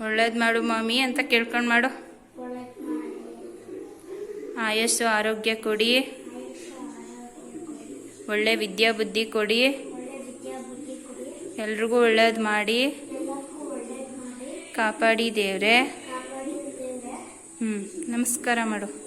ಒಳ್ಳೇದು ಮಾಡು ಮಾಮಿ ಅಂತ ಕೇಳ್ಕೊಂಡು ಮಾಡು. ಆಯಸ್ಸು, ಆರೋಗ್ಯ ಕೊಡಿ. ಒಳ್ಳೆ ವಿದ್ಯಾ ಬುದ್ಧಿ ಕೊಡಿ. ಎಲ್ರಿಗೂ ಒಳ್ಳೇದು ಮಾಡಿ. ಕಾಪಾಡಿ ದೇವ್ರೆ. ಹ್ಞೂ ನಮಸ್ಕಾರ ಮಾಡು.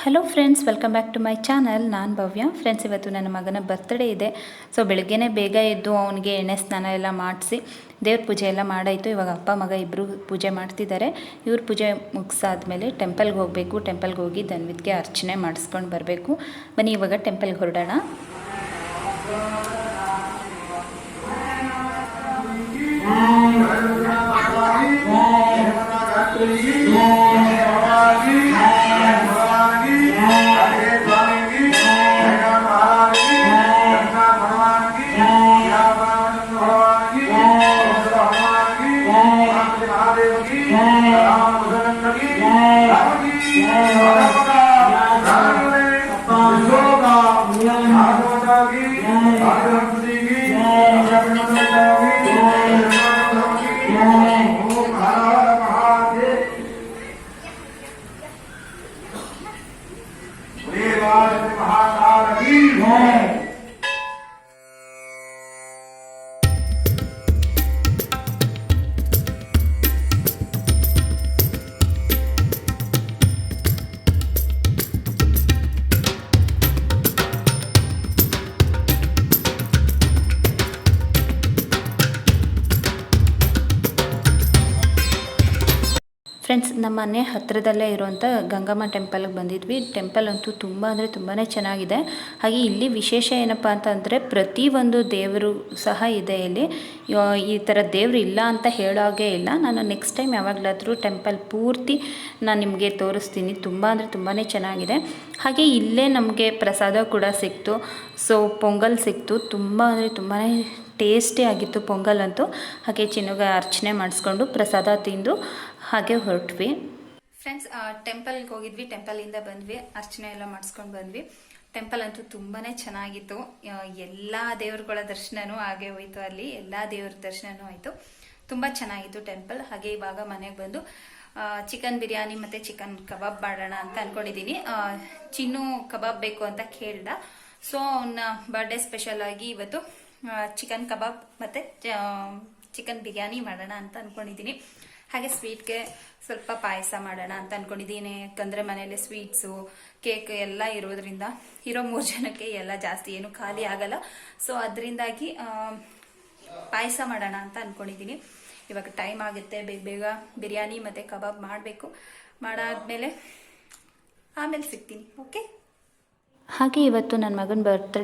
Hello friends welcome back to my channel ನಾನು ಭವ್ಯ. ಫ್ರೆಂಡ್ಸ್ ಇವತ್ತು ನನ್ನ ಮಗನ ಬರ್ತ್ಡೇ ಇದೆ. ಸೊ ಬೆಳಗ್ಗೆನೇ ಬೇಗ ಎದ್ದು ಅವನಿಗೆ ಎಣ್ಣೆ ಸ್ನಾನ ಎಲ್ಲ ಮಾಡಿಸಿ, ದೇವ್ರ ಪೂಜೆ ಎಲ್ಲ ಮಾಡಾಯಿತು. ಇವಾಗ ಅಪ್ಪ, ಮಗ ಇಬ್ಬರು ಪೂಜೆ ಮಾಡ್ತಿದ್ದಾರೆ. ಇವ್ರ ಪೂಜೆ ಮುಗಿಸಾದ್ಮೇಲೆ ಟೆಂಪಲ್ಗೆ ಹೋಗಬೇಕು. ಟೆಂಪಲ್ಗೆ ಹೋಗಿ ದನ್ವಿದ್ಗೆ ಅರ್ಚನೆ ಮಾಡಿಸ್ಕೊಂಡು ಬರಬೇಕು. ಬನ್ನಿ, ಇವಾಗ ಟೆಂಪಲ್ಗೆ ಹೊರಡೋಣ. Yeah. ಫ್ರೆಂಡ್ಸ್ ನಮ್ಮ ಮನೆ ಹತ್ತಿರದಲ್ಲೇ ಇರುವಂಥ ಗಂಗಮ್ಮ ಟೆಂಪಲ್ಗೆ ಬಂದಿದ್ವಿ. ಟೆಂಪಲ್ ಅಂತೂ ತುಂಬ ಅಂದರೆ ತುಂಬಾ ಚೆನ್ನಾಗಿದೆ. ಹಾಗೆ ಇಲ್ಲಿ ವಿಶೇಷ ಏನಪ್ಪ ಅಂತಂದರೆ ಪ್ರತಿಯೊಂದು ದೇವರು ಸಹ ಇದೆ ಇಲ್ಲಿ. ಈ ಥರ ದೇವರು ಇಲ್ಲ ಅಂತ ಹೇಳೋಗೆ ಇಲ್ಲ. ನಾನು ನೆಕ್ಸ್ಟ್ ಟೈಮ್ ಯಾವಾಗಲಾದರೂ ಟೆಂಪಲ್ ಪೂರ್ತಿ ನಾನು ನಿಮಗೆ ತೋರಿಸ್ತೀನಿ. ತುಂಬ ಅಂದರೆ ತುಂಬಾ ಚೆನ್ನಾಗಿದೆ. ಹಾಗೆ ಇಲ್ಲೇ ನಮಗೆ ಪ್ರಸಾದ ಕೂಡ ಸಿಕ್ತು. ಸೊ ಪೊಂಗಲ್ ಸಿಕ್ತು. ತುಂಬ ಅಂದರೆ ತುಂಬಾ ಟೇಸ್ಟಿ ಆಗಿತ್ತು ಪೊಂಗಲ್ ಅಂತೂ ಹಾಗೆ ಚಿನ್ನಗ ಅರ್ಚನೆ ಮಾಡಿಸ್ಕೊಂಡು ಪ್ರಸಾದ ತಿಂದು ಹಾಗೆ ಹೊರಟ್ವಿ. ಫ್ರೆಂಡ್ಸ್ ಟೆಂಪಲ್ಗೆ ಹೋಗಿದ್ವಿ. ಟೆಂಪಲಿಂದ ಬಂದ್ವಿ. ಅರ್ಚನೆ ಎಲ್ಲ ಮಾಡಿಸ್ಕೊಂಡು ಬಂದ್ವಿ. ಟೆಂಪಲ್ ಅಂತೂ ತುಂಬಾ ಚೆನ್ನಾಗಿತ್ತು ಎಲ್ಲ ದೇವರುಗಳ ದರ್ಶನವೂ ಹಾಗೆ ಹೋಯ್ತು ಅಲ್ಲಿ. ಎಲ್ಲ ದೇವ್ರ ದರ್ಶನವೂ ಆಯಿತು. ತುಂಬ ಚೆನ್ನಾಗಿತ್ತು ಟೆಂಪಲ್ ಹಾಗೆ ಇವಾಗ ಮನೆಗೆ ಬಂದು ಚಿಕನ್ ಬಿರಿಯಾನಿ ಮತ್ತು ಚಿಕನ್ ಕಬಾಬ್ ಮಾಡೋಣ ಅಂತ ಅಂದ್ಕೊಂಡಿದ್ದೀನಿ ಚಿನ್ನು ಕಬಾಬ್ ಬೇಕು ಅಂತ ಕೇಳ್ದ. ಸೊ ಅವನ್ನ ಬರ್ಡೇ ಸ್ಪೆಷಲ್ ಆಗಿ ಇವತ್ತು ಚಿಕನ್ ಕಬಾಬ್ ಮತ್ತು ಚಿಕನ್ ಬಿರಿಯಾನಿ ಮಾಡೋಣ ಅಂತ ಅಂದ್ಕೊಂಡಿದ್ದೀನಿ ಹಾಗೆ ಸ್ವೀಟ್ಗೆ ಸ್ವಲ್ಪ ಪಾಯಸ ಮಾಡೋಣ ಅಂತ ಅಂದ್ಕೊಂಡಿದ್ದೀನಿ ಯಾಕಂದರೆ ಮನೇಲಿ ಸ್ವೀಟ್ಸು ಕೇಕ್ ಎಲ್ಲ ಇರೋದ್ರಿಂದ, ಇರೋ ಮೂರು ಜನಕ್ಕೆ ಎಲ್ಲ ಜಾಸ್ತಿ ಏನು ಖಾಲಿ ಆಗಲ್ಲ. ಸೊ ಅದರಿಂದಾಗಿ ಪಾಯಸ ಮಾಡೋಣ ಅಂತ ಅಂದ್ಕೊಂಡಿದ್ದೀನಿ ಇವಾಗ ಟೈಮ್ ಆಗುತ್ತೆ, ಬೇಗ ಬೇಗ ಬಿರಿಯಾನಿ ಮತ್ತು ಕಬಾಬ್ ಮಾಡಬೇಕು. ಮಾಡಾದ್ಮೇಲೆ, ಆಮೇಲೆ ಸಿಗ್ತೀನಿ ಓಕೆ ಹಾಗೆ ಇವತ್ತು ನನ್ನ ಮಗನ ಬರ್ತ್ಡೇ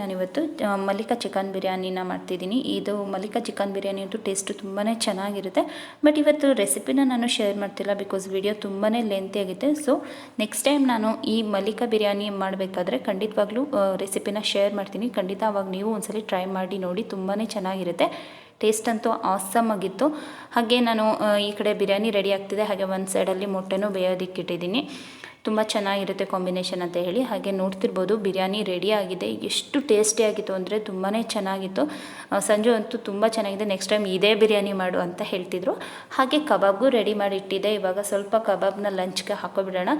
ನಾನಿವತ್ತು ಇವತ್ತು ಮಲ್ಲಿಕಾ ಚಿಕನ್ ಬಿರಿಯಾನಿನ ಮಾಡ್ತಿದ್ದೀನಿ. ಇದು ಮಲ್ಲಿಕಾ ಚಿಕನ್ ಬಿರಿಯಾನಿ ಅಂತೂ ಟೇಸ್ಟು ತುಂಬಾ ಚೆನ್ನಾಗಿರುತ್ತೆ. ಬಟ್ ಇವತ್ತು ರೆಸಿಪಿನ ನಾನು ಶೇರ್ ಮಾಡ್ತಿಲ್ಲ ಬಿಕಾಸ್ ವಿಡಿಯೋ ತುಂಬಾ ಲೆಂತಿ ಆಗುತ್ತೆ ಸೊ ನೆಕ್ಸ್ಟ್ ಟೈಮ್ ನಾನು ಈ ಮಲ್ಲಿಕಾ ಬಿರಿಯಾನಿ ಮಾಡಬೇಕಾದ್ರೆ ಖಂಡಿತವಾಗ್ಲೂ ರೆಸಿಪಿನ ಶೇರ್ ಮಾಡ್ತೀನಿ. ಖಂಡಿತ ಅವಾಗ ನೀವು ಒಂದ್ಸಲಿ ಟ್ರೈ ಮಾಡಿ ನೋಡಿ ತುಂಬಾ ಚೆನ್ನಾಗಿರುತ್ತೆ. ಟೇಸ್ಟ್ ಅಂತೂ ಆಸಮ್ ಆಗಿತ್ತು. ಹಾಗೆ ನಾನು ಈ ಕಡೆ ಬಿರಿಯಾನಿ ರೆಡಿ ಆಗ್ತಿದೆ. ಹಾಗೆ ಒಂದು ಸೈಡಲ್ಲಿ ಮೊಟ್ಟೆನೂ ಬೇಯೋದಕ್ಕೆ ಇಟ್ಟಿದ್ದೀನಿ ತುಂಬ ಚೆನ್ನಾಗಿರುತ್ತೆ ಕಾಂಬಿನೇಷನ್ ಅಂತ ಹೇಳಿ. ಹಾಗೆ ನೋಡ್ತಿರ್ಬೋದು, ಬಿರಿಯಾನಿ ರೆಡಿ ಆಗಿದೆ. ಎಷ್ಟು ಟೇಸ್ಟಿಯಾಗಿತ್ತು ಅಂದರೆ ತುಂಬಾ ಚೆನ್ನಾಗಿತ್ತು. ಸಂಜು ಅಂತೂ ತುಂಬ ಚೆನ್ನಾಗಿದೆ. ನೆಕ್ಸ್ಟ್ ಟೈಮ್ ಇದೇ ಬಿರಿಯಾನಿ ಮಾಡು ಅಂತ ಹೇಳ್ತಿದ್ರು. ಹಾಗೆ ಕಬಾಬ್ಗೂ ರೆಡಿ ಮಾಡಿ ಇಟ್ಟಿದ್ದೆ ಇವಾಗ ಸ್ವಲ್ಪ ಕಬಾಬ್ನ ಲಂಚ್ಗೆ ಹಾಕೋಬಿಡೋಣ.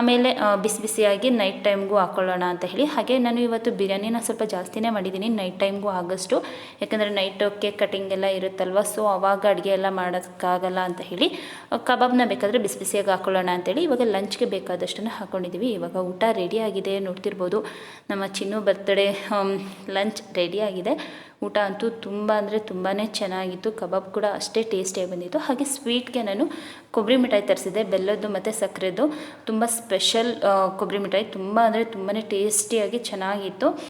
ಆಮೇಲೆ ಬಿಸಿ ಬಿಸಿಯಾಗಿ ನೈಟ್ ಟೈಮ್ಗೂ ಹಾಕೊಳ್ಳೋಣ ಅಂತ ಹೇಳಿ. ಹಾಗೆ ನಾನು ಇವತ್ತು ಬಿರಿಯಾನಿನ ಸ್ವಲ್ಪ ಜಾಸ್ತಿನೇ ಮಾಡಿದ್ದೀನಿ ನೈಟ್ ಟೈಮ್ಗೂ ಆಗಸ್ಟು ಯಾಕಂದರೆ ನೈಟ್ ಕೇಕ್ ಕಟಿಂಗ್ ಎಲ್ಲ ಇರುತ್ತಲ್ವ ಸೊ ಅವಾಗ ಅಡುಗೆ ಎಲ್ಲ ಮಾಡೋಕ್ಕಾಗಲ್ಲ ಅಂತ ಹೇಳಿ. ಕಬಾಬ್ನ ಬೇಕಾದರೆ ಬಿಸಿ ಬಿಸಿಯಾಗಿ ಹಾಕೊಳ್ಳೋಣ ಅಂತೇಳಿ ಇವಾಗ ಲಂಚ್ಗೆ ಬೇಕಾದಷ್ಟನ್ನು ಹಾಕ್ಕೊಂಡಿದ್ದೀವಿ ಇವಾಗ ಊಟ ರೆಡಿ ಆಗಿದೆ ನೋಡ್ತಿರ್ಬೋದು. ನಮ್ಮ ಚಿನ್ನು ಬರ್ತ್ಡೇ ಲಂಚ್ ರೆಡಿ ಆಗಿದೆ. ಊಟ ಅಂತೂ ತುಂಬ ಅಂದರೆ ತುಂಬಾ ಚೆನ್ನಾಗಿತ್ತು. ಕಬಾಬ್ ಕೂಡ ಅಷ್ಟೇ ಟೇಸ್ಟಿಯಾಗಿ ಬಂದಿತ್ತು. ಹಾಗೆ ಸ್ವೀಟ್ಗೆ ನಾನು ಕೊಬ್ಬರಿ ಮಿಠಾಯಿ ತರಿಸಿದೆ ಬೆಲ್ಲದ್ದು ಮತ್ತು ಸಕ್ಕರೆದು ತುಂಬ ಸ್ಪೆಷಲ್ ಕೊಬ್ಬರಿ ಮಿಠಾಯಿ. ತುಂಬ ಅಂದರೆ ತುಂಬಾ ಟೇಸ್ಟಿಯಾಗಿ ಚೆನ್ನಾಗಿತ್ತು.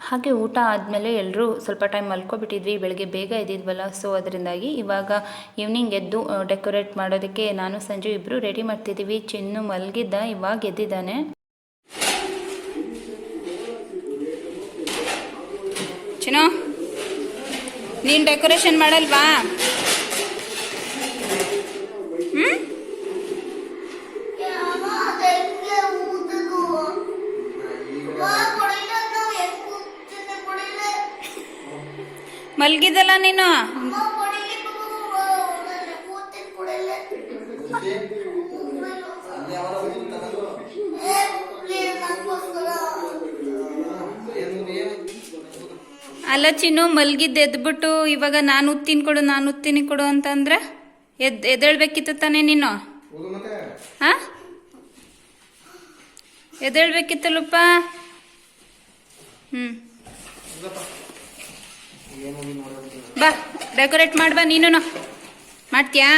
ಹಾಗೆ ಊಟ ಆದಮೇಲೆ ಎಲ್ಲರೂ ಸ್ವಲ್ಪ ಟೈಮ್ ಮಲ್ಕೊಬಿಟ್ಟಿದ್ವಿ, ಬೆಳಗ್ಗೆ ಬೇಗ ಎದ್ದಿದ್ವಲ್ಲ ಸೊ ಅದರಿಂದಾಗಿ ಇವಾಗ ಈವ್ನಿಂಗ್ ಎದ್ದು ಡೆಕೋರೇಟ್ ಮಾಡೋದಕ್ಕೆ ನಾನು, ಸಂಜೆ ಇಬ್ಬರು ರೆಡಿ ಮಾಡ್ತಿದ್ದೀವಿ. ಚಿನ್ನು ಮಲಗಿದ್ದ, ಇವಾಗ ಎದ್ದಿದ್ದಾನೆ. ಚಿನ್ನು, ನೀನು ಡೆಕೋರೇಷನ್ ಮಾಡಲ್ವಾ? ಮಲ್ಗಿದಲ್ಲ ನೀನು? ಅಲ್ಲ ಚಿನ್ನು, ಮಲ್ಗಿದ್ದು ಎದ್ಬಿಟ್ಟು ಇವಾಗ ನಾನು ಉತ್ತೀನಿ ಕೊಡು, ನಾನು ಉತ್ತೀನಿ ಕೊಡು ಅಂತಂದ್ರೆ ಎದ್, ಎದ್ದೇಳ್ಬೇಕಿತ್ತು ತಾನೇ ನೀನು? ಹಾ ಎದ್ದೇಳ್ಬೇಕಿತ್ತಲ್ಲಪ್ಪ? ಹ್ಮ್. ಬಾ ಡೆಕೋರೇಟ್ ಮಾಡ್ಬಾ ನೀನು ಮಾಡ್ತೀಯಾ?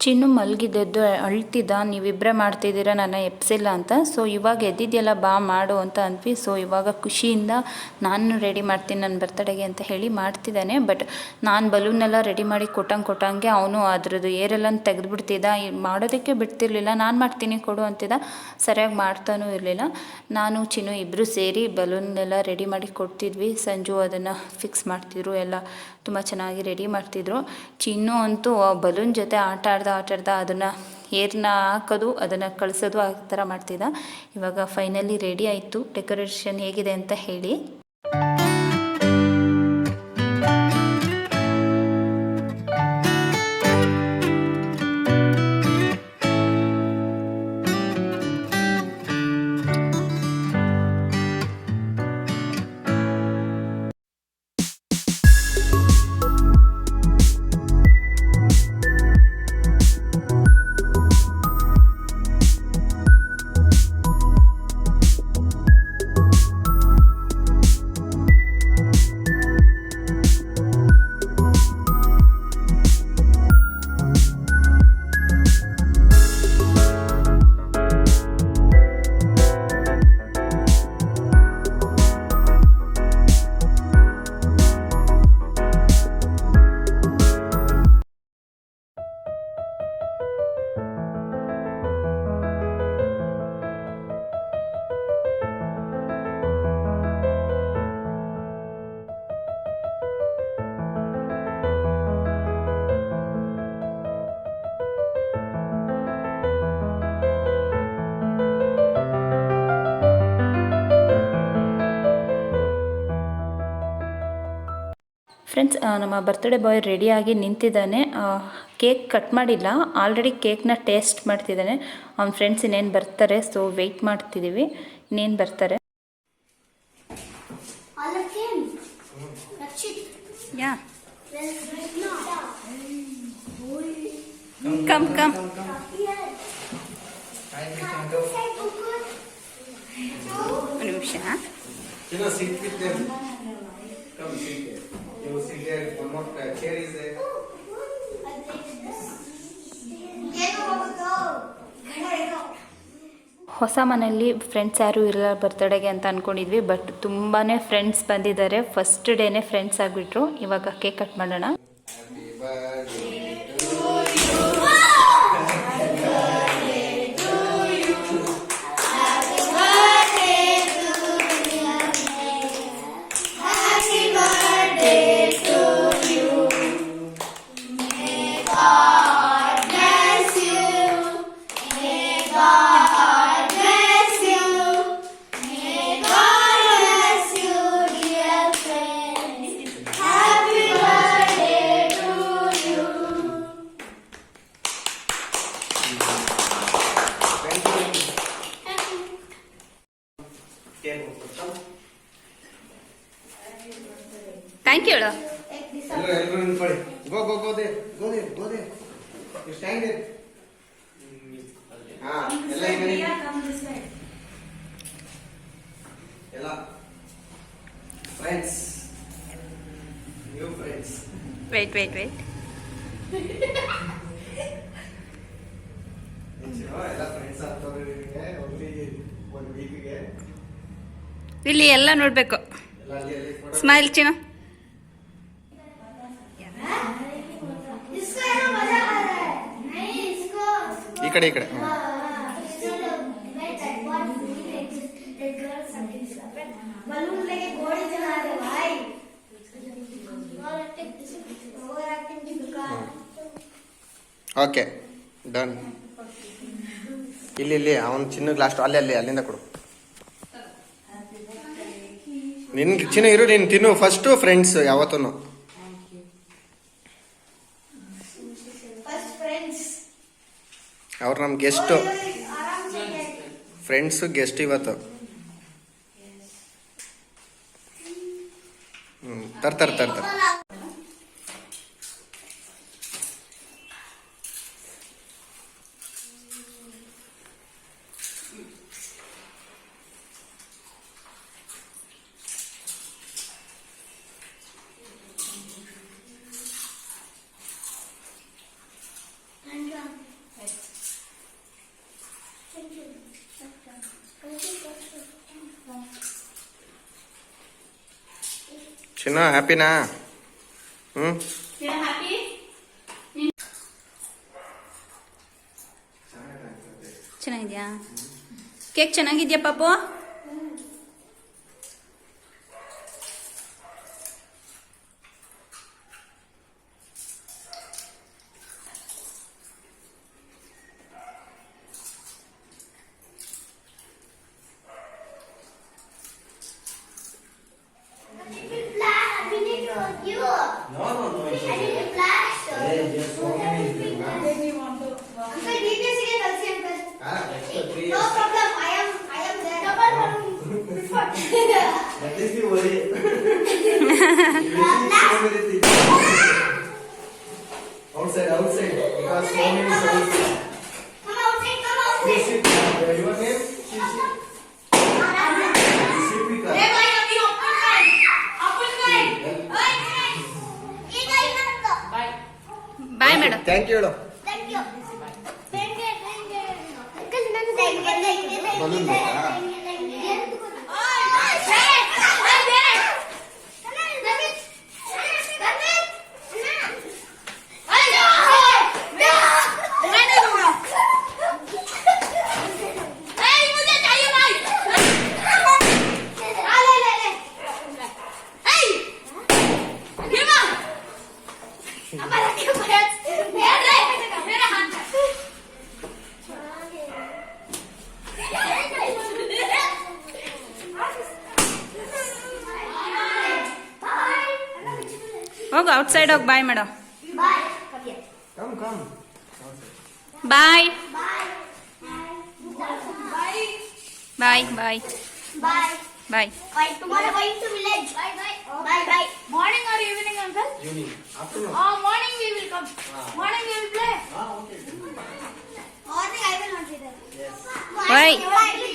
ಚಿನ್ನು ಮಲಗಿದ್ದೆದ್ದು ಅಳ್ತಿದ್ದ ನೀವಿಬ್ಬರೇ ಮಾಡ್ತಿದ್ದೀರಾ ನನ್ನ ಎಪ್ಸಿಲ್ಲ ಅಂತ. ಸೊ ಇವಾಗ ಎದ್ದಿದ್ಯಲ್ಲ, ಬಾ ಮಾಡು ಅಂತ ಅಂದ್ವಿ. ಸೊ ಇವಾಗ ಖುಷಿಯಿಂದ ನಾನು ರೆಡಿ ಮಾಡ್ತೀನಿ ನನ್ನ ಬರ್ತಡೆಗೆ ಅಂತ ಹೇಳಿ ಮಾಡ್ತಿದ್ದಾನೆ. ಬಟ್ ನಾನು ಬಲೂನೆಲ್ಲ ರೆಡಿ ಮಾಡಿ ಕೊಟ್ಟಂಗೆ ಕೊಟ್ಟಂಗೆ ಅವನು ಅದ್ರದ್ದು ಏರೆಲ್ಲ ತೆಗೆದುಬಿಡ್ತಿದ್ದ. ಮಾಡೋದಕ್ಕೆ ಬಿಡ್ತಿರ್ಲಿಲ್ಲ. ನಾನು ಮಾಡ್ತೀನಿ ಕೊಡು ಅಂತಿದ್ದ. ಸರಿಯಾಗಿ ಮಾಡ್ತಾನೂ ಇರಲಿಲ್ಲ. ನಾನು, ಚಿನ್ನು ಇಬ್ಬರು ಸೇರಿ ಬಲೂನ್ನೆಲ್ಲ ರೆಡಿ ಮಾಡಿ ಕೊಡ್ತಿದ್ವಿ. ಸಂಜು ಅದನ್ನು ಫಿಕ್ಸ್ ಮಾಡ್ತಿದ್ರು ಎಲ್ಲ. ತುಂಬ ಚೆನ್ನಾಗಿ ರೆಡಿ ಮಾಡ್ತಿದ್ರು. ಚಿನ್ನು ಅಂತೂ ಬಲೂನ್ ಜೊತೆ ಆಟ ಆಡ್ದ ಆಟ ಆಡ್ದ ಅದನ್ನು ಏರ್ನ ಹಾಕೋದು, ಅದನ್ನು ಕಳಿಸೋದು ಆ ಥರ ಮಾಡ್ತಿದ್ದ. ಇವಾಗ ಫೈನಲಿ ರೆಡಿ ಆಯಿತು. ಡೆಕೋರೇಷನ್ ಹೇಗಿದೆ ಅಂತ ಹೇಳಿ. ಫ್ರೆಂಡ್ಸ್ ನಮ್ಮ ಬರ್ತ್ಡೇ ಬಾಯ್ ರೆಡಿಯಾಗಿ ನಿಂತಿದ್ದಾನೆ. ಕೇಕ್ ಕಟ್ ಮಾಡಿಲ್ಲ. ಆಲ್ರೆಡಿ ಕೇಕ್ನ ಟೇಸ್ಟ್ ಮಾಡ್ತಿದ್ದಾನೆ. ಅವ್ನ ಫ್ರೆಂಡ್ಸ್ ಇನ್ನೇನು ಬರ್ತಾರೆ ಸೊ ವೆಯ್ಟ್ ಮಾಡ್ತಿದ್ದೀವಿ ಇನ್ನೇನು ಬರ್ತಾರೆ? ಯಾ ಕಮ್ ಕಮ್ ಒಂದು ನಿಮಿಷ You will see there. One more uh, chair is there. ಹೊಸ ಮನೆಯಲ್ಲಿ ಫ್ರೆಂಡ್ಸ್ ಯಾರು ಇರಲ್ಲ ಬರ್ತಡೆಗೆ ಅಂತ ಅಂದ್ಕೊಂಡಿದ್ವಿ ಬಟ್ ತುಂಬಾ ಫ್ರೆಂಡ್ಸ್ ಬಂದಿದ್ದಾರೆ ಫಸ್ಟ್ ಡೇನೇ ಫ್ರೆಂಡ್ಸ್ ಆಗಿಬಿಟ್ರು ಇವಾಗ ಕೇಕ್ ಕಟ್ ಮಾಡೋಣ Happy birthday. Chair ಹೋಗ್ಬೋದು. Come. ಥ್ಯಾಂಕ್ ಯು ಹೇಳು ಎಲ್ರು ಎಲ್ರು ನಿಂತ್ಕೊಳ್ಳಿ ಗೋ ಗೋ ಗೋ ದೇ ಗೋ ದೇ ಗೋ ದೇ ಯು ಸ್ಟ್ಯಾಂಡ್ ದೇ ಹಾ ಎಲ್ಲ ಈಗ ಬನ್ನಿ. ಎಲ್ಲ friends new friends wait wait wait ಎಲ್ಲ ಫ್ರೆಂಡ್ಸ್ ಆಗ್ತವ್ರೆ ನಿಮಗೆ ಒಬ್ರಿ wait, wait. ಇಲ್ಲಿ ಎಲ್ಲ ನೋಡಬೇಕು. ಸ್ಮೈಲ್ ಚಿನ್ನ. ಈ ಕಡೆ ಈ ಕಡೆ. ಓಕೆ ಡನ್ ಇಲ್ಲಿ ಇಲ್ಲಿ, ಅವನ ಚಿನ್ನ ಲಾಸ್ಟ್ ಅಲ್ಲಿ ಅಲ್ಲಿ, ಅಲ್ಲಿಂದ ಕೊಡು. ನಿನ್ ಚಿನ್ನ ಇರು, ನೀನು ತಿನ್ನು. ಫಸ್ಟು ಫ್ರೆಂಡ್ಸ್ ಯಾವತ್ತೂ ಅವ್ರು ನಮ್ಮ ಗೆಸ್ಟು ಫ್ರೆಂಡ್ಸ್ ಫ್ರೆಂಡ್ಸು ಗೆಸ್ಟ್ ಇವತ್ತು ಹ್ಞೂ ತರ್ತಾರೆ ತರ್ತಾರೆ ಚಿನ್ನ ಹ್ಯಾಪಿನಾ ಹ್ಞೂ ಚೆನ್ನಾಗಿದ್ಯಾ? ಕೇಕ್ ಚೆನ್ನಾಗಿದ್ಯಾ ಪಾಪು? Out side of bye, madam. Bye. Come here. Come, come. Bye. Bye. Bye. Bye. Bye. Bye. Bye. Bye. Tomorrow going to village. Bye. Bye. Bye. Bye. Morning or evening, uncle? Evening. Afternoon. Oh, morning we will come. Ah. Morning we will play. Ah, okay. Morning I will not be there. Yes. Why? Why?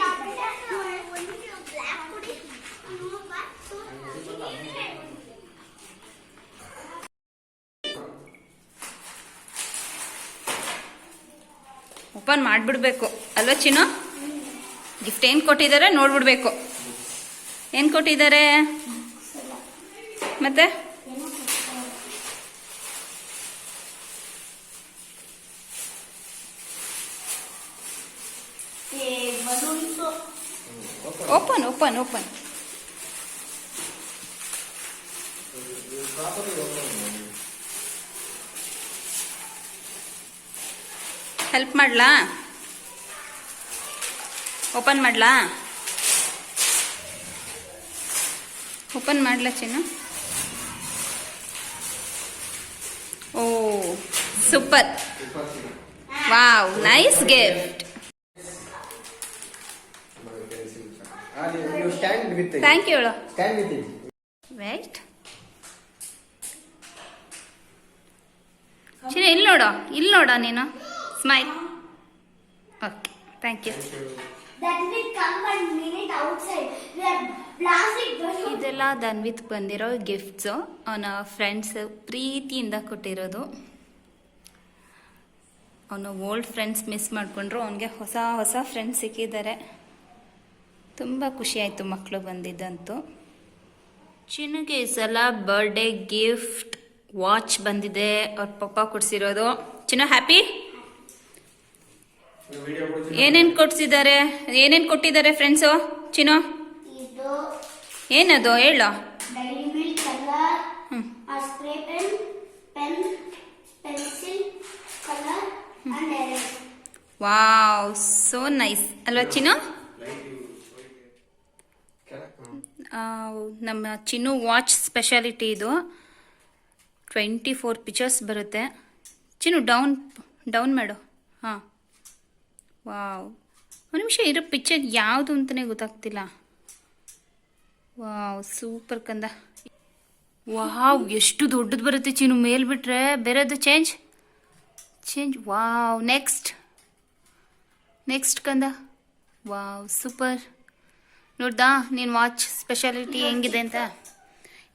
Open ಮಾಡಿಬಿಡ್ಬೇಕು. ಅಲ್ವಾ Chinnu? Gift ಏನು ಕೊಟ್ಟಿದ್ದಾರೆ ನೋಡ್ಬಿಡ್ಬೇಕು. ಏನು ಕೊಟ್ಟಿದ್ದಾರೆ ಮತ್ತೆ? Open open open. Help ಮಾಡ್ಲಾ? Open ಮಾಡ್ಲಾ? Open ಮಾಡ್ಲಾ Chinnu? Oh super wow nice gift thank you West ಚಿನ್ನ ಇಲ್ಲಿ ನೋಡೋ ಇಲ್ಲಿ ನೋಡೋ ನೀನು. Outside. We are blasting. ಇದೆಲ್ಲ ದನ್ವಿತ್ ಬಂದಿರೋ ಗಿಫ್ಟ್ಸು ಅವನ ಫ್ರೆಂಡ್ಸ್ ಪ್ರೀತಿಯಿಂದ ಕೊಟ್ಟಿರೋದು. ಅವನು ಓಲ್ಡ್ ಫ್ರೆಂಡ್ಸ್ ಮಿಸ್ ಮಾಡಿಕೊಂಡ್ರು ಅವನಿಗೆ ಹೊಸ ಹೊಸ ಫ್ರೆಂಡ್ಸ್ ಸಿಕ್ಕಿದ್ದಾರೆ. ತುಂಬ ಖುಷಿ ಆಯಿತು ಮಕ್ಕಳು ಬಂದಿದ್ದಂತೂ. ಚಿನ್ನುಗೆ ಈ ಸಲ ಬರ್ಡೇ ಗಿಫ್ಟ್ ವಾಚ್ ಬಂದಿದೆ ಅವ್ರ ಪಪ್ಪ ಕೊಡಿಸಿರೋದು. ಚಿನ್ನ ಹ್ಯಾಪಿ. ಏನೇನು ಕೊಡ್ಸಿದ್ದಾರೆ? ಏನೇನ್ ಕೊಟ್ಟಿದ್ದಾರೆ ಫ್ರೆಂಡ್ಸು ಚಿನ್ನು? ಏನದು? ಹೇಳ. ವಾವ್ ಸೋ ನೈಸ್ ಅಲ್ವಾ ಚಿನ್ನು. ನಮ್ಮ ಚಿನ್ನು ವಾಚ್ ಸ್ಪೆಷಾಲಿಟಿ ಇದು. ಟ್ವೆಂಟಿ ಫೋರ್ ಪಿಕ್ಚರ್ಸ್ ಬರುತ್ತೆ. ಚಿನ್ನು ಡೌನ್ ಡೌನ್ ಮಾಡು. ಹಾಂ. ವಾವ್. ಒಂದು ನಿಮಿಷ ಇರೋ ಪಿಕ್ಚರ್ ಯಾವುದು ಅಂತಲೇ ಗೊತ್ತಾಗ್ತಿಲ್ಲ. ವಾವ್ ಸೂಪರ್ ಕಂದ. ವಾವ್, ಎಷ್ಟು ದೊಡ್ಡದು ಬರುತ್ತೆ ಚೀನು. ಮೇಲೆ ಬಿಟ್ರೆ ಬೇರೆದು change change wow next next ಕಂದ. ವಾವ್ ಸೂಪರ್ ನೋಡ್ದಾ, ನೀನು ವಾಚ್ ಸ್ಪೆಷಾಲಿಟಿ ಹೆಂಗಿದೆ ಅಂತ?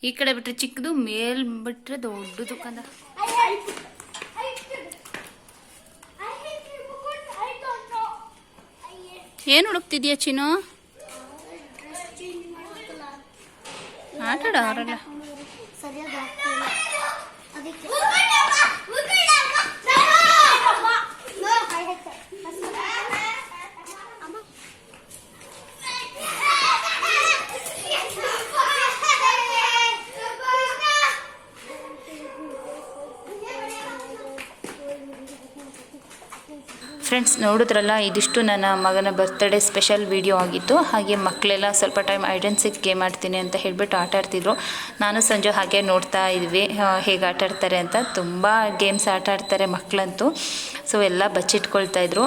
ಈ ಕಡೆ ಬಿಟ್ರೆ ಚಿಕ್ಕದು, ಮೇಲ್ ಬಿಟ್ರೆ ದೊಡ್ಡದು ಕಂದ. ಏನು ಹುಡುಕ್ತಿದ್ಯಾ ಮಾಡಬೇಕಲ್ಲ ಆಟಾಡ ಅವರಲ್ಲ. ಅದಕ್ಕೆ ಫ್ರೆಂಡ್ಸ್ ನೋಡಿದ್ರಲ್ಲ, ಇದಿಷ್ಟು ನನ್ನ ಮಗನ ಬರ್ತ್ಡೇ ಸ್ಪೆಷಲ್ ವಿಡಿಯೋ ಆಗಿತ್ತು. ಹಾಗೆ ಮಕ್ಕಳೆಲ್ಲ ಸ್ವಲ್ಪ ಟೈಮ್ ಐಡೆನ್ಸಿಕ್ ಗೇಮ್ ಆಡ್ತೀನಿ ಅಂತ ಹೇಳಿಬಿಟ್ಟು ಆಟ ಆಡ್ತಿದ್ರು. ನಾನು ಸಂಜೆ ಹಾಗೆ ನೋಡ್ತಾ ಇದ್ವಿ ಹೇಗೆ ಆಟ ಆಡ್ತಾರೆ ಅಂತ. ತುಂಬ ಗೇಮ್ಸ್ ಆಟ ಆಡ್ತಾರೆ ಮಕ್ಕಳಂತೂ ಸೊ ಎಲ್ಲ ಬಚ್ಚಿಟ್ಕೊಳ್ತಾ ಇದ್ರು.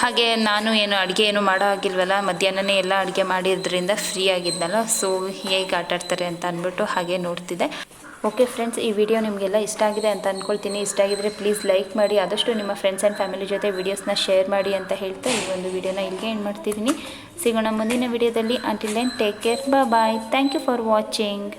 ಹಾಗೆ ನಾನು ಏನು ಅಡುಗೆ ಏನು ಮಾಡೋ ಆಗಿಲ್ವಲ್ಲ ಮಧ್ಯಾಹ್ನನೇ ಎಲ್ಲ ಅಡುಗೆ ಮಾಡಿದ್ರಿಂದ ಫ್ರೀ ಆಗಿದ್ನಲ್ಲ. ಸೊ ಹೇಗೆ ಆಟ ಆಡ್ತಾರೆ ಅಂತ ಅಂದ್ಬಿಟ್ಟು ಹಾಗೆ ನೋಡ್ತಿದ್ದೆ. ಓಕೆ ಫ್ರೆಂಡ್ಸ್ ಈ ವಿಡಿಯೋ ನಿಮಗೆಲ್ಲ ಇಷ್ಟ ಆಗಿದೆ ಅಂತ ಅಂದ್ಕೊಳ್ತೀನಿ ಇಷ್ಟ ಆಗಿದ್ರೆ ಪ್ಲೀಸ್ ಲೈಕ್ ಮಾಡಿ, ಆದಷ್ಟು ನಿಮ್ಮ ಫ್ರೆಂಡ್ಸ್ ಆ್ಯಂಡ್ ಫ್ಯಾಮಿಲಿ ಜೊತೆ ವೀಡಿಯೋಸ್ನ ಶೇರ್ ಮಾಡಿ ಅಂತ ಹೇಳ್ತಾ ಈ ಒಂದು ವಿಡಿಯೋನ ಇಲ್ಲಿಗೆ ಏನು ಮಾಡ್ತಿದ್ದೀನಿ. ಸಿಗೋಣ ಮುಂದಿನ ವಿಡಿಯೋದಲ್ಲಿ until then take care bye thank you for watching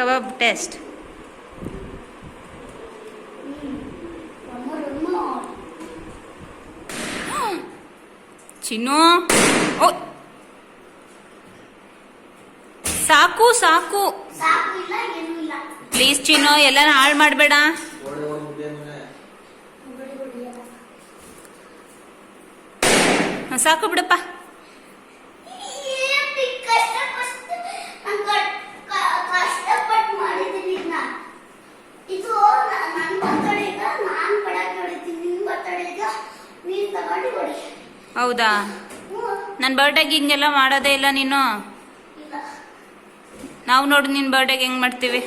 kebab taste. Chinnu ಓ. ಸಾಕು ಸಾಕು. ಪ್ಲೀಸ್ ಚಿನ್ನು ಎಲ್ಲ ಹಾಳು ಮಾಡಬೇಡ. ಸಾಕು ಬಿಡಪ್ಪ ಏನಂತ ಕಷ್ಟಪಟ್ಟು ನಾನ್ ಕ- ಕ- ಕಷ್ಟಪಟ್ಟು ಮಾಡಿದ್ದೀನಿ ಇದನ್ನ. ಇದು ನ- ನನ್ ಬರ್ತಡೆಗ ನಾನ್ ಪಟಾಕಿ ಹೊಡಿತೀನಿ ನಿನ್ ಬರ್ತಡೆಗ ನೀನ್ ತಗೊಂಡು ಹೊಡಿ ಹೌದಾ ಹ್ಞೂ, ನನ್ನ ಬರ್ಡೇಗೆ ಹಿಂಗೆಲ್ಲ ಮಾಡೋದೇ ಇಲ್ಲ ನೀನು. ನಾವು ನೋಡಿ ನಿನ್ನ ಬರ್ಡೇಗೆ ಹೆಂಗೆ ಮಾಡ್ತೀವಿ.